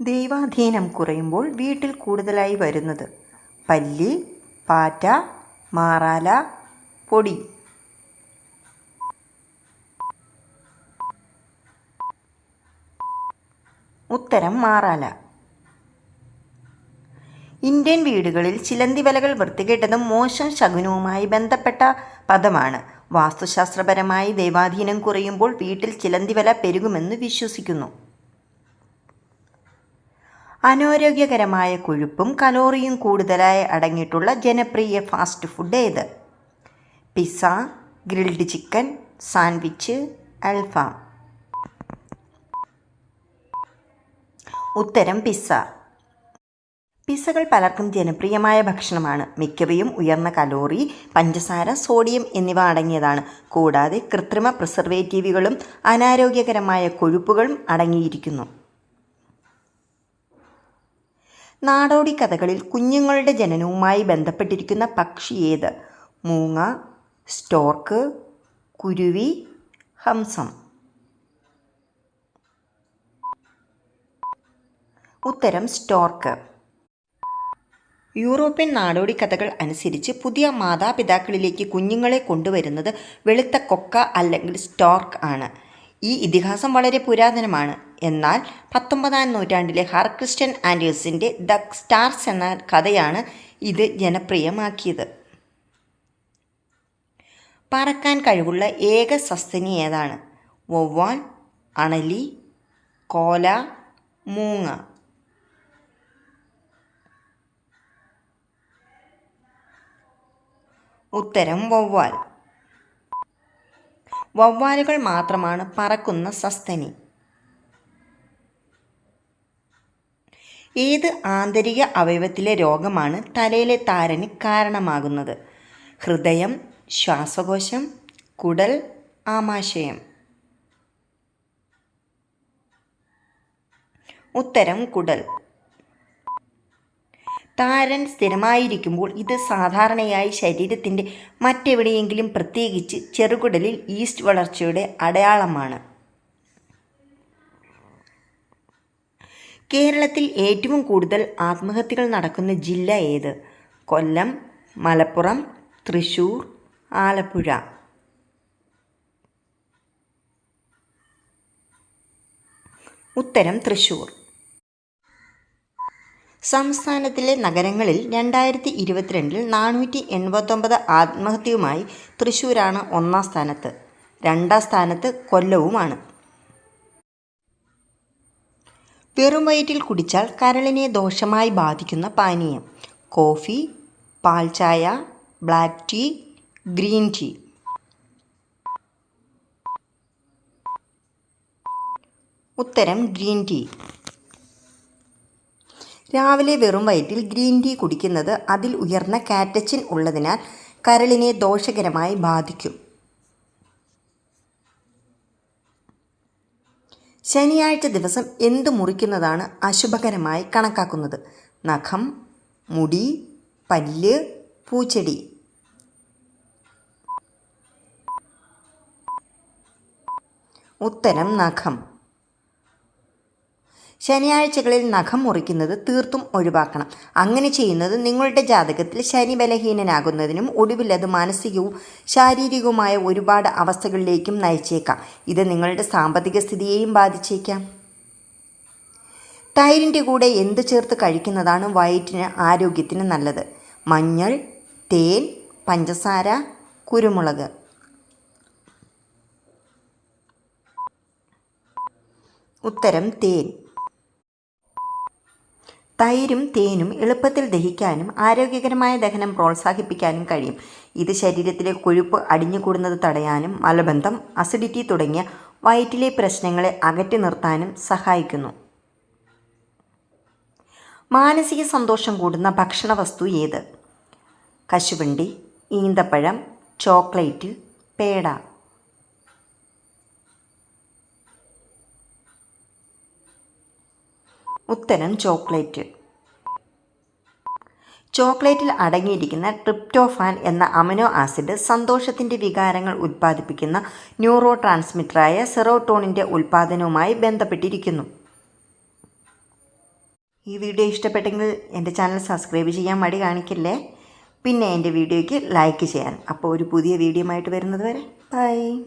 ദൈവാധീനം കുറയുമ്പോൾ വീട്ടിൽ കൂടുതലായി വരുന്നത് പല്ലി പാറ്റ മാറാല പൊടി. ഉത്തരം മാറാല. ഇന്ത്യൻ വീടുകളിൽ ചിലന്തി വലകൾ വൃത്തികെട്ടതും മോശം ശകുനവുമായി ബന്ധപ്പെട്ട പദമാണ്. വാസ്തുശാസ്ത്രപരമായി ദൈവാധീനം കുറയുമ്പോൾ വീട്ടിൽ ചിലന്തി വല പെരുകുമെന്ന് വിശ്വസിക്കുന്നു. അനാരോഗ്യകരമായ കൊഴുപ്പും കലോറിയും കൂടുതലായി അടങ്ങിയിട്ടുള്ള ജനപ്രിയ ഫാസ്റ്റ് ഫുഡ് ഏത്? പിസ്സ ഗ്രിൽഡ് ചിക്കൻ സാൻഡ്വിച്ച് അൽഫാം. ഉത്തരം പിസ്സ. പിസ്സകൾ പലർക്കും ജനപ്രിയമായ ഭക്ഷണമാണ്. മിക്കവയും ഉയർന്ന കലോറി പഞ്ചസാര സോഡിയം എന്നിവ അടങ്ങിയതാണ്. കൂടാതെ കൃത്രിമ പ്രിസർവേറ്റീവുകളും അനാരോഗ്യകരമായ കൊഴുപ്പുകളും അടങ്ങിയിരിക്കുന്നു. നാടോടി കഥകളിൽ കുഞ്ഞുങ്ങളുടെ ജനനവുമായി ബന്ധപ്പെട്ടിരിക്കുന്ന പക്ഷി ഏത്? മൂങ്ങ സ്റ്റോർക്ക് കുരുവി ഹംസം. ഉത്തരം സ്റ്റോർക്ക്. യൂറോപ്യൻ നാടോടി കഥകൾ അനുസരിച്ച് പുതിയ മാതാപിതാക്കളിലേക്ക് കുഞ്ഞുങ്ങളെ കൊണ്ടുവരുന്നത് വെളുത്ത കൊക്ക അല്ലെങ്കിൽ സ്റ്റോർക്ക് ആണ്. ഈ ഇതിഹാസം വളരെ പുരാതനമാണ്. എന്നാൽ പത്തൊമ്പതാം നൂറ്റാണ്ടിലെ ഹർ ക്രിസ്ത്യൻ ആൻഡേഴ്സിന്റെ ദ സ്റ്റാർസ് എന്ന കഥയാണ് ഇത് ജനപ്രിയമാക്കിയത്. പറക്കാൻ കഴിവുള്ള ഏക സസ്തനി ഏതാണ്? വവ്വാൽ അണലി കോല മൂങ്ങ. ഉത്തരം വവ്വാൽ. വവ്വാലുകൾ മാത്രമാണ് പറക്കുന്ന സസ്തനി. ഏത് ആന്തരിക അവയവത്തിലെ രോഗമാണ് തലയിലെ താരന് കാരണമാകുന്നത്? ഹൃദയം ശ്വാസകോശം കുടൽ ആമാശയം. ഉത്തരം കുടൽ. താരൻ സ്ഥിരമായിരിക്കുമ്പോൾ ഇത് സാധാരണയായി ശരീരത്തിന്റെ മറ്റെവിടെയെങ്കിലും പ്രത്യേകിച്ച് ചെറുകുടലിൽ ഈസ്റ്റ് വളർച്ചയുടെ അടയാളമാണ്. കേരളത്തിൽ ഏറ്റവും കൂടുതൽ ആത്മഹത്യകൾ നടക്കുന്ന ജില്ല ഏത്? കൊല്ലം മലപ്പുറം തൃശൂർ ആലപ്പുഴ. ഉത്തരം തൃശൂർ. സംസ്ഥാനത്തിലെ നഗരങ്ങളിൽ രണ്ടായിരത്തി ഇരുപത്തിരണ്ടിൽ നാനൂറ്റി എൺപത്തൊമ്പത് ആത്മഹത്യയുമായി തൃശ്ശൂരാണ് ഒന്നാം സ്ഥാനത്ത്. രണ്ടാം സ്ഥാനത്ത് കൊല്ലവുമാണ്. വെറും വയറ്റിൽ കുടിച്ചാൽ കരളിനെ ദോഷമായി ബാധിക്കുന്ന പാനീയം. കോഫി പാൽ ചായ ബ്ലാക്ക് ടീ ഗ്രീൻ ടീ. ഉത്തരം ഗ്രീൻ ടീ. രാവിലെ വെറും വയറ്റിൽ ഗ്രീൻ ടീ കുടിക്കുന്നത് അതിൽ ഉയർന്ന കാറ്റച്ചിൻ ഉള്ളതിനാൽ കരളിനെ ദോഷകരമായി ബാധിക്കും. ശനിയാഴ്ച ദിവസം എന്ത് മുറിക്കുന്നതാണ് അശുഭകരമായി കണക്കാക്കുന്നത്? നഖം മുടി പല്ല് പൂച്ചെടി. ഉത്തരം നഖം. ശനിയാഴ്ചകളിൽ നഖം മുറിക്കുന്നത് തീർത്തും ഒഴിവാക്കണം. അങ്ങനെ ചെയ്യുന്നത് നിങ്ങളുടെ ജാതകത്തിൽ ശനി ബലഹീനനാകുന്നതിനും ഒടുവിൽ അത് മാനസികവും ശാരീരികവുമായ ഒരുപാട് അവസ്ഥകളിലേക്കും നയിച്ചേക്കാം. ഇത് നിങ്ങളുടെ സാമ്പത്തിക സ്ഥിതിയെയും ബാധിച്ചേക്കാം. തൈരിന്റെ കൂടെ എന്ത് ചേർത്ത് കഴിക്കുന്നതാണ് വയറ്റിന് ആരോഗ്യത്തിന് നല്ലത്? മഞ്ഞൾ തേൻ പഞ്ചസാര കുരുമുളക്. ഉത്തരം തേൻ. തൈരും തേനും എളുപ്പത്തിൽ ദഹിക്കാനും ആരോഗ്യകരമായ ദഹനം പ്രോത്സാഹിപ്പിക്കാനും കഴിയും. ഇത് ശരീരത്തിലെ കൊഴുപ്പ് അടിഞ്ഞുകൂടുന്നത് തടയാനും മലബന്ധം അസിഡിറ്റി തുടങ്ങിയ വയറ്റിലെ പ്രശ്നങ്ങളെ അകറ്റി നിർത്താനും സഹായിക്കുന്നു. മാനസിക സന്തോഷം കൂടുന്ന ഭക്ഷണ വസ്തു ഏത്? കശുവണ്ടി ഈന്തപ്പഴം ചോക്ലേറ്റ് പേട. ഉത്തരം ചോക്ലേറ്റ്. ചോക്ലേറ്റിൽ അടങ്ങിയിരിക്കുന്ന ട്രിപ്റ്റോഫാൻ എന്ന അമിനോ ആസിഡ് സന്തോഷത്തിന്റെ വികാരങ്ങൾ ഉൽപ്പാദിപ്പിക്കുന്ന ന്യൂറോ ട്രാൻസ്മിറ്ററായ സെറോട്ടോണിന്റെ ഉൽപ്പാദനവുമായി ബന്ധപ്പെട്ടിരിക്കുന്നു. ഈ വീഡിയോ ഇഷ്ടപ്പെട്ടെങ്കിൽ എന്റെ ചാനൽ സബ്സ്ക്രൈബ് ചെയ്യാൻ മടി കാണിക്കല്ലേ? പിന്നെ എന്റെ വീഡിയോയ്ക്ക് ലൈക്ക് ചെയ്യാൻ. അപ്പോൾ ഒരു പുതിയ വീഡിയോ ആയിട്ട് വരുന്നത് വരെ. ബൈ.